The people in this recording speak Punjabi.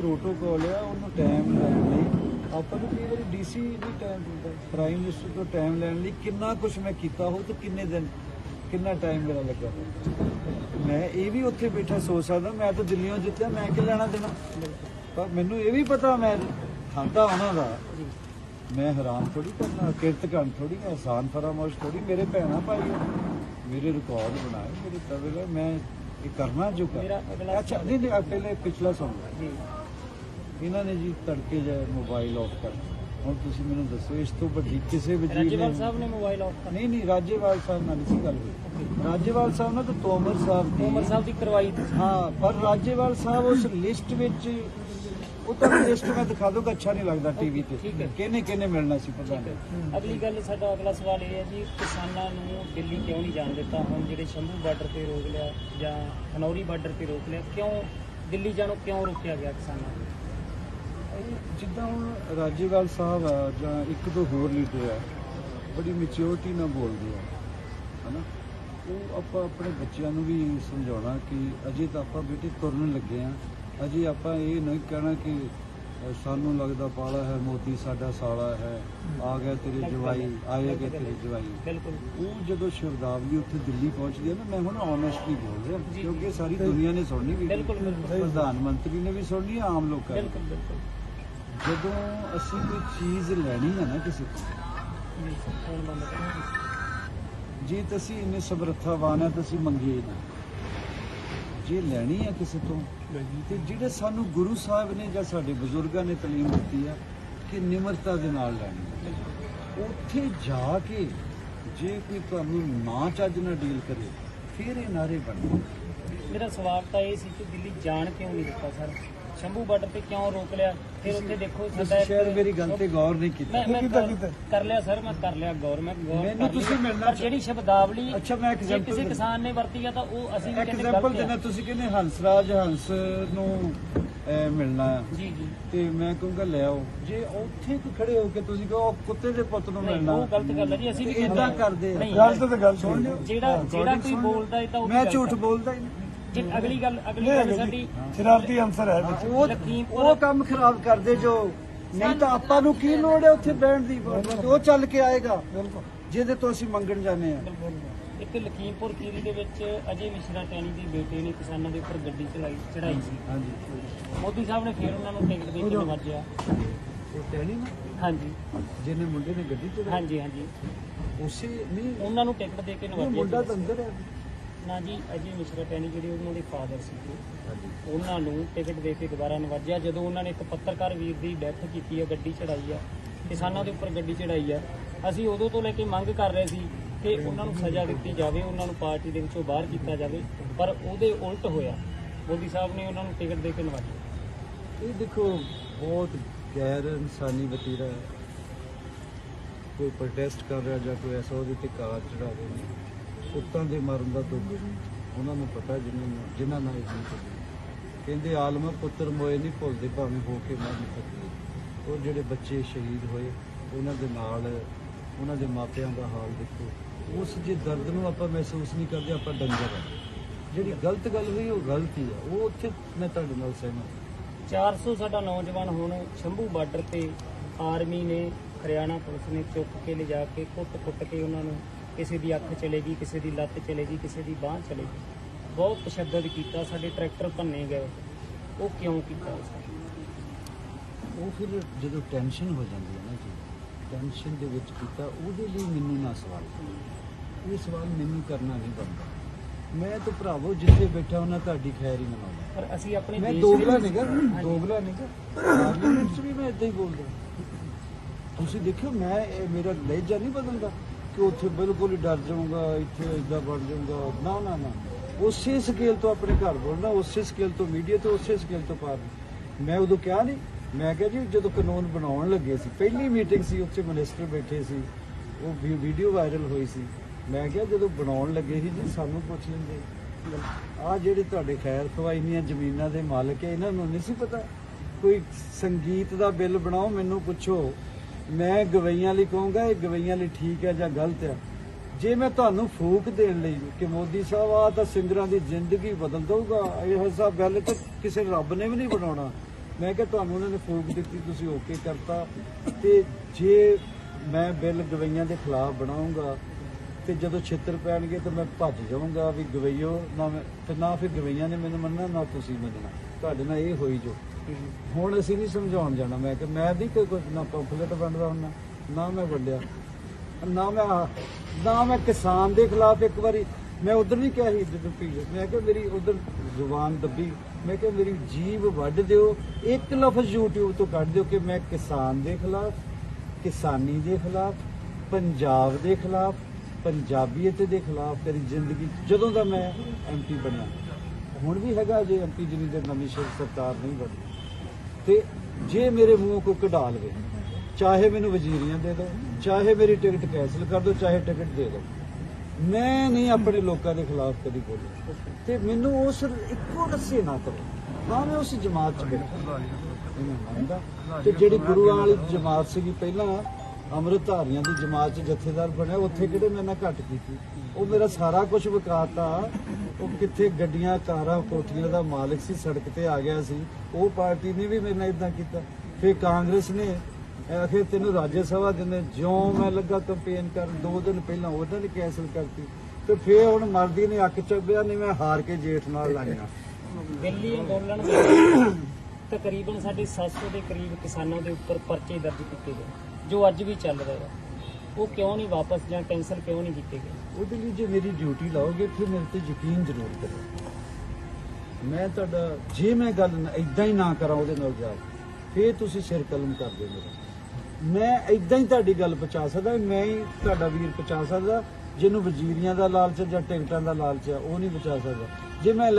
ਪ੍ਰੋਟੋਕਾਲ ਆ ਉਹਨੂੰ ਟਾਈਮ ਲੈਣ ਲਈ। ਆਪਾਂ ਨੂੰ ਕਈ ਵਾਰੀ ਡੀਸੀ ਦੀ ਟਾਈਮ ਦਿੰਦਾ। ਪ੍ਰਾਈਮ ਮਿਨਿਸਟਰ ਤੋਂ ਟਾਈਮ ਲੈਣ ਲਈ ਕਿੰਨਾ ਕੁਝ ਮੈਂ ਕੀਤਾ ਹੋ ਤੇ ਕਿੰਨੇ ਦਿਨ ਕਿੰਨਾ ਟਾਈਮ ਮੇਰਾ ਲੱਗਾ ਮੈਂ ਇਹ ਵੀ ਉੱਥੇ ਬੈਠਾ ਸੋਚ ਸਕਦਾ ਮੈਂ ਤਾਂ ਦਿੱਲੀੋਂ ਜਿੱਤਿਆ ਮੈਂ ਕਿ ਲੈਣਾ ਦੇਣਾ? ਪਰ ਮੈਨੂੰ ਇਹ ਵੀ ਪਤਾ ਮੈਂ ਖਾਂਦਾ ਉਹਨਾਂ ਦਾ। ਮੈਂ ਹੈਰਾਨ ਥੋੜੀ ਕਰਨਾ ਕਿਰਤਕਣ ਥੋੜੀ ਆਸਾਨ ਫਰਾਮੋਸ਼ ਥੋੜੀ ਮੇਰੇ ਭੈਣਾ ਭਾਈ। ਮੇਰੇ ਰਿਕਾਰਡ ਬਣਾਏ ਮੇਰੇ ਤਵੇ ਮੈਂ ਇਹ ਕਰਨਾ ਜੋ ਕਰ ਅੱਛਾ ਨਹੀਂ ਨਹੀਂ ਪਹਿਲੇ ਪਿਛਲਾ ਸੁਣ। ਜੀ। ਇਹਨਾਂ ਨੇ ਜੀ ਤੜਕੇ ਜਾ ਮੋਬਾਈਲ ਆਫ ਕਰ ਹੁਣ ਤੁਸੀਂ ਮੈਨੂੰ ਦੱਸੋ ਇਸ ਤੋਂ ਵੱਡੀ ਕਿਸੇ ਵਜ਼ੀਰ ਰਾਜੇਵਾਲ ਨੇ ਸਾਹਿਬ ਨੇ ਮੋਬਾਈਲ ਆਫ ਕਰ ਨਹੀਂ ਨਹੀਂ ਰਾਜੇਵਾਲ ਸਾਹਿਬ ਨਾਲ ਨਹੀਂ ਗੱਲ ਹੋਈ। ਰਾਜੇਵਾਲ ਸਾਹਿਬ ਨਾਲ ਤਾਂ ਤੋਮਰ ਸਾਹਿਬ ਦੀ ਉਮਰ ਸਾਹਿਬ ਦੀ ਕਰਵਾਈ ਹਾਂ ਪਰ ਰਾਜੇਵਾਲ ਸਾਹਿਬ ਉਸ ਲਿਸਟ ਵਿੱਚ ਉਹ ਤਾਂ ਲਿਸਟ ਮੈਂ ਦਿਖਾ ਦੂੰਗਾ ਅੱਛਾ ਨਹੀਂ ਲੱਗਦਾ ਟੀਵੀ ਤੇ। ਕਿਹਨੇ ਕਿਹਨੇ ਮਿਲਣਾ ਸੀ ਪਤਾ ਨਹੀਂ ਅਗਲੀ ਗੱਲ ਸਾਡਾ ਅਗਲਾ ਸਵਾਲ ਇਹ ਹੈ ਜੀ ਕਿਸਾਨਾਂ ਨੂੰ ਦਿੱਲੀ ਕਿਉਂ ਨਹੀਂ ਜਾਣ ਦਿੱਤਾ? ਹੁਣ ਜਿਹੜੇ ਸ਼ੰਭੂ ਬਾਰਡਰ ਤੇ ਰੋਕ ਲਿਆ ਜਾਂ ਖਨੌਰੀ ਬਾਰਡਰ ਤੇ ਰੋਕ ਲਿਆ ਕਿਉਂ ਦਿੱਲੀ ਜਾਣੋਂ ਕਿਉਂ ਰੋਕਿਆ ਗਿਆ ਕਿਸਾਨਾਂ ਨੂੰ? ਜਿੱਦਾਂ ਹੁਣ ਰਾਜੇਵਾਲ ਸਾਹਿਬ ਆ ਜਾਂ ਇੱਕ ਦੋ ਹੋਰ ਲੀਡਰ ਆ ਬੜੀ ਮੈਚਿਓਰਟੀ ਨਾਲ ਬੋਲਦੇ ਆ ਹਨਾ? ਉਹ ਆਪਾਂ ਆਪਣੇ ਬੱਚਿਆਂ ਨੂੰ ਵੀ ਸਮਝਾਉਣਾ ਕਿ ਅਜੇ ਤਾਂ ਆਪਾਂ ਬੇਟੇ ਤੁਰਨ ਲੱਗੇ ਆ। ਅਜੇ ਆਪਾਂ ਇਹ ਨਹੀਂ ਕਹਿਣਾ ਕਿ ਸਾਨੂੰ ਲੱਗਦਾ ਪਾਲਾ ਹੈ ਮੋਦੀ ਸਾਡਾ ਸਾਲਾ ਹੈ ਆ ਗਿਆ ਤੇਰੇ ਜਵਾਈ ਆਏ ਗਏ ਤੇਰੇ ਜਵਾਈ। ਬਿਲਕੁਲ। ਉਹ ਜਦੋਂ ਸ਼ਬਦਾਵਲੀ ਉੱਥੇ ਦਿੱਲੀ ਪਹੁੰਚਦੀ ਹੈ ਨਾ ਮੈਂ ਹੁਣ ਆਨੈਸਟਲੀ ਬੋਲ ਰਿਹਾ। ਕਿਉਂਕਿ ਸਾਰੀ ਦੁਨੀਆ ਨੇ ਸੁਣਨੀ ਵੀ। ਪ੍ਰਧਾਨ ਮੰਤਰੀ ਨੇ ਵੀ ਸੁਣਨੀ ਆਮ ਲੋਕਾਂ ਨੇ। ਬਿਲਕੁਲ ਬਿਲਕੁਲ। ਜਦੋਂ ਅਸੀਂ ਕੋਈ ਚੀਜ਼ ਲੈਣੀ ਹੈ ਨਾ ਕਿਸੇ ਤੋਂ ਜੇ ਤਾਂ ਅਸੀਂ ਇੰਨੇ ਸਮਰੱਥਾਵਾਨ ਹੈ ਤਾਂ ਅਸੀਂ ਮੰਗੀਏ ਨਾ। ਜੇ ਲੈਣੀ ਹੈ ਕਿਸੇ ਤੋਂ, ਤੇ ਜਿਹੜੇ ਸਾਨੂੰ ਗੁਰੂ ਸਾਹਿਬ ਨੇ ਜਾਂ ਸਾਡੇ ਬਜ਼ੁਰਗਾਂ ਨੇ ਤਾਲੀਮ ਦਿੱਤੀ ਆ, ਕਿ ਨਿਮਰਤਾ ਦੇ ਨਾਲ ਲੈਣੀ ਉੱਥੇ ਜਾ ਕੇ ਜੇ ਕੋਈ ਤੁਹਾਨੂੰ ਨਾ ਚੱਜ ਨਾਲ ਡੀਲ ਕਰੇ, ਫਿਰ ਇਹ ਨਾਰੇ ਬਣਦੇ ਮੇਰਾ ਸਵਾਲ ਤਾਂ ਇਹ ਸੀ ਕਿ ਦਿੱਲੀ ਜਾਣ ਕਿਉਂ ਨਹੀਂ ਦਿੱਤਾ, ਸਰ? ਸ਼ੰਭੂ ਬਾਰਡਰ ਤੇ ਕਿਉਂ ਰੋਕ ਲਿਆ? ਫਿਰ ਉੱਥੇ ਦੇਖੋ ਇੱਕ- ਸ਼ਾਇਦ ਮੇਰੀ ਗੱਲ ਤੇ ਗੌਰ ਨਹੀਂ ਕੀਤੀ। ਮੈਂ ਕਰ- ਕਰ ਲਿਆ ਸਰ ਮੈਂ ਕਰ ਲਿਆ ਗੌਰ ਮੈਂ ਗੌਰ ਮੈਨੂੰ। ਤੁਸੀਂ ਮਿਲਣਾ ਜਿਹੜੀ ਸ਼ਬਦਾਵਲੀ ਅੱਛਾ, ਮੈਂ ਜੇ example ਕਿਸੇ। ਕਿਸਾਨ ਨੇ ਵਰਤੀ ਆ ਤਾਂ ਉਹ ਅਸੀਂ ਵੀ ਕਹਿੰਦੇ ਐਗਜ਼ਾਮਪਲ ਦੇਣਾ ਤੁਸੀਂ ਕਹਿੰਦੇ ਹੰਸਰਾਜ ਹੰਸ ਨੂੰ ਮਿਲਣਾ। ਜੀ ਜੀ। ਤੇ ਮੈਂ ਕਹੂੰਗਾ ਲੈ ਆਓ। ਜੇ ਉੱਥੇ ਖੜੇ ਹੋ ਕੇ ਤੁਸੀਂ ਕਹੋ ਕੁੱਤੇ ਦੇ ਪੁੱਤ ਨੂੰ ਮਿਲਣਾ। ਉਹ ਗਲਤ ਗੱਲ ਹੈ ਜੀ ਅਸੀਂ ਵੀ ਹਾਂ। ਕਰਦੇ ਗਲਤ ਤਾਂ ਗੱਲ ਸੁਣ ਲਿਓ। ਜਿਹੜਾ ਜਿਹੜਾ ਕੋਈ ਬੋਲਦਾ ਹੈ ਤਾਂ ਉਹ ਮੈਂ ਝੂਠ ਬੋਲਦਾ ਹੀ ਨਹੀਂ। ਜੇ ਅਗਲੀ ਗੱਲ ਅਗਲੀ ਗੱਲ ਸਾਡੀ ਸ਼ਰਾਰਤੀ ਅੰਸਰ ਹੈ ਵਿੱਚ। ਉਹ ਲਖੀਮਪੁਰ- ਉਹ ਕੰਮ ਖਰਾਬ ਕਰਦੇ ਜੋ। ਨਹੀਂ ਤਾਂ ਆਪਾਂ ਨੂੰ ਕੀ ਲੋੜ ਹੈ ਉੱਥੇ ਬਹਿਣ ਦੀ? ਉਹ ਚੱਲ ਕੇ ਆਏਗਾ। ਜਿਹਦੇ ਤੋਂ ਅਸੀਂ ਮੰਗਣ ਜਾਂਦੇ ਆ ਇੱਕ ਲਖੀਮਪੁਰ ਖੀਰੀ ਦੇ ਵਿੱਚ ਅਜੇ ਮਿਸ਼ਰਾ ਟੈਣੀ ਦੇ ਬੇਟੇ ਨੇ ਕਿਸਾਨਾਂ ਦੇ ਉੱਪਰ ਗੱਡੀ ਚਲਾਈ ਚੜਾਈ ਸੀ। ਹਾਂਜੀ ਮੋਦੀ ਸਾਹਿਬ ਨੇ ਫਿਰ ਉਹਨਾਂ ਨੂੰ ਟਿਕਟ ਦੇ ਕੇ ਨਵਾਜਿਆ। ਉਹ ਕਹਿਣੀ ਨਾ? ਹਾਂਜੀ। ਜਿਹਨੇ ਮੁੰਡੇ ਨੇ ਗੱਡੀ ਚੜਾਈ ਹਾਂਜੀ ਹਾਂਜੀ। ਉਸੇ ਨਹੀਂ। ਉਹਨਾਂ ਨੂੰ ਟਿਕਟ ਦੇ ਕੇ ਮੁੰਡਾ ਨਵਾਜਿਆ ਤਾਂ ਅੰਦਰ ਹੈ। ਨਾ ਜੀ ਅਜੇ ਮਿਸ਼ਰਾ ਟੈਣੀ ਜਿਹੜੇ ਉਹਨਾਂ ਦੇ ਫਾਦਰ ਸੀ ਉਹਨਾਂ ਨੂੰ ਟਿਕਟ ਦੇ ਕੇ ਦੁਬਾਰਾ ਨਵਾਜਿਆ। ਜਦੋਂ ਉਹਨਾਂ ਨੇ ਇੱਕ ਪੱਤਰਕਾਰ ਵੀਰ ਦੀ ਡੈਥ ਕੀਤੀ ਹੈ ਗੱਡੀ ਚੜਾਈ ਆ ਕਿਸਾਨਾਂ ਦੇ ਉੱਪਰ ਗੱਡੀ ਚੜਾਈ ਆ ਅਸੀਂ ਉਦੋਂ ਤੋਂ ਲੈ ਕੇ ਮੰਗ ਕਰ ਰਹੇ ਸੀ ਕਿ ਉਹਨਾਂ ਨੂੰ ਸਜ਼ਾ ਦਿੱਤੀ ਜਾਵੇ ਉਹਨਾਂ ਨੂੰ ਪਾਰਟੀ ਦੇ ਵਿੱਚੋਂ ਬਾਹਰ ਕੀਤਾ ਜਾਵੇ ਪਰ ਉਹਦੇ ਉਲਟ ਹੋਇਆ। ਮੋਦੀ ਸਾਹਿਬ ਨੇ ਉਹਨਾਂ ਨੂੰ ਟਿਕਟ ਦੇ ਕੇ ਨਵਾਜਿਆ। ਇਹ ਦੇਖੋ ਬਹੁਤ ਗੈਰ ਇਨਸਾਨੀ ਵਤੀਰਾ ਕੋਈ ਪ੍ਰੋਟੈਸਟ ਕਰ ਰਿਹਾ ਜਾਂ ਕੋਈ ਐਸਾ ਉਹਦੇ ਤੇ ਕਾਰ ਚੜਾ ਰਹੇ ਪੁੱਤਾਂ ਦੇ ਮਰਨ ਦਾ ਦੁੱਖ ਉਹਨਾਂ ਨੂੰ ਪਤਾ ਜਿਨ੍ਹਾਂ ਨੂੰ ਜਿਨ੍ਹਾਂ ਨਾਲ ਇਹ ਕਹਿੰਦੇ ਆਲਮ ਪੁੱਤਰ ਮੋਏ ਨਹੀਂ ਭੁੱਲਦੇ, ਭਾਵੇਂ ਹੋ ਕੇ ਮਰਨ ਸਕਦੇ ਉਹ ਜਿਹੜੇ ਬੱਚੇ ਸ਼ਹੀਦ ਹੋਏ, ਉਹਨਾਂ ਦੇ ਨਾਲ, ਉਹਨਾਂ ਦੇ ਮਾਪਿਆਂ ਦਾ ਹਾਲ ਦੇਖੋ। ਉਸ ਜੇ ਦਰਦ ਨੂੰ ਆਪਾਂ ਮਹਿਸੂਸ ਨਹੀਂ ਕਰਦੇ, ਆਪਾਂ ਡੰਗਰ ਆ। ਜਿਹੜੀ ਗਲਤ ਗੱਲ ਹੋਈ, ਉਹ ਗਲਤ ਹੀ ਆ। ਉਹ ਉੱਥੇ ਮੈਂ ਤੁਹਾਡੇ ਨਾਲ ਸਹਿਮਤ 400 ਸਾਡਾ ਨੌਜਵਾਨ ਹੁਣ ਸ਼ੰਭੂ ਬਾਰਡਰ ਤੇ ਆਰਮੀ ਨੇ, ਹਰਿਆਣਾ ਪੁਲਿਸ ਨੇ ਚੁੱਕ ਕੇ ਲਿਜਾ ਕੇ, ਕੁੱਟ-ਕੁੱਟ ਕੇ ਉਹਨਾਂ ਨੂੰ ਕਿਸੇ ਦੀ ਅੱਖ ਚਲੇਗੀ ਕਿਸੇ ਦੀ ਲੱਤ ਚਲੇਗੀ ਕਿਸੇ ਦੀ ਬਾਹ ਚਲੇਗੀ। ਬਹੁਤ ਤਸ਼ੱਦਦ ਕੀਤਾ ਸਾਡੇ ਟਰੈਕਟਰ ਭੰਨੇ ਗਏ। ਉਹ ਕਿਉਂ ਕੀਤਾ ਉਸ ਨੇ? ਉਹ ਫਿਰ ਜਦੋਂ ਟੈਨਸ਼ਨ ਹੋ ਜਾਂਦੀ ਹੈ ਨਾ ਜੀ ਟੈਨਸ਼ਨ ਦੇ ਵਿੱਚ ਕੀਤਾ ਉਹਦੇ ਲਈ ਮੈਨੂੰ ਨਾ ਸਵਾਲ। ਇਹ ਸਵਾਲ ਮੈਨੂੰ ਕਰਨਾ ਨਹੀਂ ਬਣਦਾ। ਮੈਂ ਤਾਂ ਭਰਾਵੋ ਜਿੱਥੇ ਬੈਠਾ ਉਹਨਾਂ ਤੁਹਾਡੀ ਖੈਰ ਹੀ ਮਨਾਉਂਦਾ। ਪਰ ਅਸੀਂ ਆਪਣੇ ਮੈਂ ਦੋਗਲਾ ਹਾਂਜੀ। ਦੋਗਲਾ ਨਹੀਂਗਾ ਪਾਰਲੀਮੈਂਟ 'ਚ ਵੀ ਮੈਂ ਇਦਾਂ ਹੀ ਬੋਲਦਾ। ਤੁਸੀਂ ਦੇਖਿਓ ਮੈਂ ਇਹ ਮੇਰਾ ਲਹਿਜਾ ਨਹੀਂ ਬਦਲਦਾ। ਕਿ ਉੱਥੇ ਬਿਲਕੁਲ ਹੀ ਡਰ ਜਾਊਂਗਾ, ਇੱਥੇ ਇਦਾਂ ਬਣ ਜਾਊਂਗਾ। ਨਾ ਨਾ ਨਾ। ਉਸੇ ਸਕੇਲ ਤੋਂ ਆਪਣੇ ਘਰ ਬੋਲਣਾ, ਉਸੇ ਸਕੇਲ ਤੋਂ ਮੀਡੀਆ ਤੇ ਉਸੇ ਸਕੇਲ ਤੋਂ ਪਾਰ ਮੈਂ ਉਦੋਂ ਕਿਹਾ ਨਹੀਂ ਮੈਂ ਕਿਹਾ ਜੀ, ਜਦੋਂ ਕਾਨੂੰਨ ਬਣਾਉਣ ਲੱਗੇ ਸੀ, ਪਹਿਲੀ ਮੀਟਿੰਗ ਸੀ, ਉੱਥੇ ਮਿਨਿਸਟਰ ਬੈਠੇ ਸੀ। ਉਹ ਵੀਡੀਓ ਵਾਇਰਲ ਹੋਈ ਸੀ। ਮੈਂ ਕਿਹਾ, ਜਦੋਂ ਬਣਾਉਣ ਲੱਗੇ ਸੀ ਜੀ, ਸਾਨੂੰ ਪੁੱਛ ਲੈਂਦੇ। ਆ ਜਿਹੜੇ ਤੁਹਾਡੇ ਖੈਰ ਖਵਾਈਆਂ ਜ਼ਮੀਨਾਂ ਦੇ ਮਾਲਕ ਹੈ, ਇਹਨਾਂ ਨੂੰ ਨਹੀਂ ਸੀ ਪਤਾ? ਕੋਈ ਸੰਗੀਤ ਦਾ ਬਿੱਲ ਬਣਾਓ, ਮੈਨੂੰ ਪੁੱਛੋ। ਮੈਂ ਗਵਈਆਂ ਲਈ ਕਹੂੰਗਾ, ਇਹ ਗਵਈਆਂ ਲਈ ਠੀਕ ਹੈ ਜਾਂ ਗਲਤ ਹੈ? ਜੇ ਮੈਂ ਤੁਹਾਨੂੰ ਫੂਕ ਦੇਣ ਲਈ ਕਿ ਮੋਦੀ ਸਾਹਿਬ ਆ ਤਾਂ ਸਿੰਗਰਾਂ ਦੀ ਜ਼ਿੰਦਗੀ ਬਦਲ ਦਊਗਾ, ਇਹ ਸਭ ਗੱਲ ਤਾਂ ਕਿਸੇ ਰੱਬ ਨੇ ਵੀ ਨਹੀਂ ਬਣਾਉਣਾ। ਮੈਂ ਕਿਹਾ ਤੁਹਾਨੂੰ ਉਹਨਾਂ ਨੇ ਫੂਕ ਦਿੱਤੀ, ਤੁਸੀਂ ਓਕੇ ਕਰਤਾ। ਤੇ ਜੇ ਮੈਂ ਬਿੱਲ ਗਵਈਆਂ ਦੇ ਖਿਲਾਫ ਬਣਾਉਂਗਾ, ਤੇ ਜਦੋਂ ਛਿੱਤਰ ਪੈਣਗੇ ਤਾਂ ਮੈਂ ਭੱਜ ਜਾਊਂਗਾ ਵੀ ਗਵਈਓ, ਨਾ ਮੈਂ ਤੇ ਨਾ ਫਿਰ ਗਵਈਆਂ ਨੇ ਮੈਨੂੰ ਮੰਨਣਾ, ਨਾ ਤੁਸੀਂ ਮੰਨਣਾ। ਤੁਹਾਡੇ ਨਾਲ ਇਹ ਹੋਈ ਜੋ। ਹੁਣ ਅਸੀਂ ਨਹੀਂ ਸਮਝਾਉਣ ਜਾਣਾ। ਮੈਂ ਕਿ ਮੈਂ ਨਹੀਂ ਕੋਈ ਕੋਈ ਨਾ ਕੰਪਲੀਟ ਬਣਦਾ ਹੁੰਦਾ, ਨਾ ਮੈਂ ਵੰਡਿਆ। ਨਾ ਮੈਂ ਨਾ ਮੈਂ ਕਿਸਾਨ ਦੇ ਖਿਲਾਫ ਇੱਕ ਵਾਰੀ ਮੈਂ ਉਧਰ ਵੀ ਕਿਹਾ ਸੀ ਜਦੋਂ ਪੀ ਮੈਂ ਕਿਹਾ, ਮੇਰੀ ਉਧਰ ਜ਼ੁਬਾਨ ਦੱਬੀ। ਮੈਂ ਕਿਹਾ, ਮੇਰੀ ਜੀਭ ਵੱਢ ਦਿਓ। ਇੱਕ ਲਫ਼ਜ਼ YouTube ਤੋਂ ਕੱਢ ਦਿਓ ਕਿ ਮੈਂ ਕਿਸਾਨ ਦੇ ਖਿਲਾਫ, ਕਿਸਾਨੀ ਦੇ ਖਿਲਾਫ, ਪੰਜਾਬ ਦੇ ਖਿਲਾਫ, ਪੰਜਾਬੀਅਤ ਦੇ ਖਿਲਾਫ ਤੇਰੀ ਜ਼ਿੰਦਗੀ ਜਦੋਂ ਦਾ ਮੈਂ ਐਮਪੀ ਬਣਿਆ। ਹੁਣ ਵੀ ਹੈਗਾ, ਜੇ ਐਮਪੀ ਜਿਹੜੀ ਦੇ ਨਵੀਂ ਸ਼- ਸਰਕਾਰ ਨਹੀਂ ਬਣੀ ਤੇ ਜੇ ਮੇਰੇ ਮੂੰਹ ਕੋ ਕਢਾ ਲਵੇ ਚਾਹੇ ਮੈਨੂੰ ਵਜ਼ੀਰੀਆਂ ਦੇ ਦਿਓ ਚਾਹੇ ਮੇਰੀ ਟਿਕਟ ਕੈਨਸਲ ਕਰ ਦਿਓ ਚਾਹੇ ਟਿਕਟ ਦੇ ਦਿਓ ਮੈਂ ਨਹੀਂ ਆਪਣੇ ਲੋਕਾਂ ਦੇ ਖਿਲਾਫ ਕਦੀ ਬੋਲਿਆ ਤੇ ਮੈਨੂੰ ਉਸ ਇੱਕੋ ਰੱਸੇ ਨਾ ਕਰੋ। ਨਾ ਮੈਂ ਉਸ ਜਮਾਤ ਚ ਬੈਠਾ। ਤੇ ਜਿਹੜੀ ਗੁਰੂਆਂ ਵਾਲੀ ਜਮਾਤ ਸੀਗੀ ਪਹਿਲਾਂ ਅੰਮ੍ਰਿਤਧਾਰੀਆਂ ਦੀ ਜਮਾਤ ਚ ਜਥੇਦਾਰ ਬਣਿਆ, ਉੱਥੇ ਕਿਹੜੇ ਮੈਂ ਨਾ ਘੱਟ ਕੀਤੀ? ਉਹ ਮੇਰਾ ਸਾਰਾ ਕੁਝ ਵਿਕਾਤਾ। ਉਹ ਕਿੱਥੇ ਗੱਡੀਆਂ, ਕਾਰਾਂ, ਕੋਠੀਆਂ ਦਾ ਮਾਲਕ ਸੀ, ਸੜਕ ਤੇ ਆ ਗਿਆ ਸੀ। ਉਹ ਪਾਰਟੀ ਨੇ ਵੀ ਮੇਰੇ ਨਾਲ ਇਦਾਂ ਕੀਤਾ। ਫਿਰ ਕਾਂਗਰਸ ਨੇ ਆਖਿਰ ਤੈਨੂੰ ਰਾਜ ਸਭਾ ਦਿੰਦੇ, ਜਿਉਂ ਮੈਂ ਲੱਗਾ ਕੰਪੇਨ ਕਰਨ, ਦੋ ਦਿਨ ਪਹਿਲਾਂ ਉਹਨਾਂ ਨੇ ਕੈਂਸਲ ਕਰਤੀ। ਤੇ ਫਿਰ ਹੁਣ ਮਰਦੀ ਨੇ ਅੱਖ ਚੱਬਿਆ, ਨਹੀਂ ਮੈਂ ਹਾਰ ਕੇ ਜੇਠ ਨਾਲ ਲਾਈਆਂ ਦਿੱਲੀ ਅੰਦੋਲਨ ਤਕਰੀਬਨ ਸਾਡੇ 700 ਦੇ ਕਰੀਬ ਕਿਸਾਨਾਂ ਦੇ ਉੱਪਰ ਪਰਚੇ ਦਰਜ ਕੀਤੇ ਗਏ ਜੋ ਅੱਜ ਵੀ ਚੱਲ ਰਹੇ ਆ। ਉਹ ਕਿਉਂ ਨਹੀਂ ਵਾਪਸ ਜਾਂ ਕੈਂਸਲ ਕਿਉਂ ਨਹੀਂ ਕੀਤੇ ਗਏ? ਉਹਦੇ ਲਈ ਜੇ ਮੇਰੀ ਡਿਊਟੀ ਲਾਓਗੇ ਫਿਰ ਮੇਰੇ ਤੇ ਯਕੀਨ ਜ਼ਰੂਰ ਕਰੋ। ਮੈਂ ਤੁਹਾਡਾ ਜੇ ਮੈਂ ਗੱਲ ਇਦਾਂ ਹੀ ਨਾ ਕਰਾਂ ਉਹਦੇ ਨਾਲ ਜਾ ਕੇ, ਫਿਰ ਤੁਸੀਂ ਸਿਰ ਕਲਮ ਕਰ ਦਿਓ ਮੇਰਾ। ਮੈਂ ਇਦਾਂ ਹੀ ਤੁਹਾਡੀ ਗੱਲ ਪਹੁੰਚਾ ਸਕਦਾ ਮੈਂ ਹੀ ਤੁਹਾਡਾ ਵੀਰ ਪਹੁੰਚਾ ਸਕਦਾ ਜਿਹਨੂੰ ਵਜ਼ੀਰੀਆਂ ਦਾ ਲਾਲਚ ਜਾਂ ਟਿਕਟਾਂ ਦਾ ਲਾਲਚ ਹੈ ਉਹ ਨਹੀਂ ਪਹੁੰਚਾ ਸਕਦਾ। ਜੇ ਮੈਂ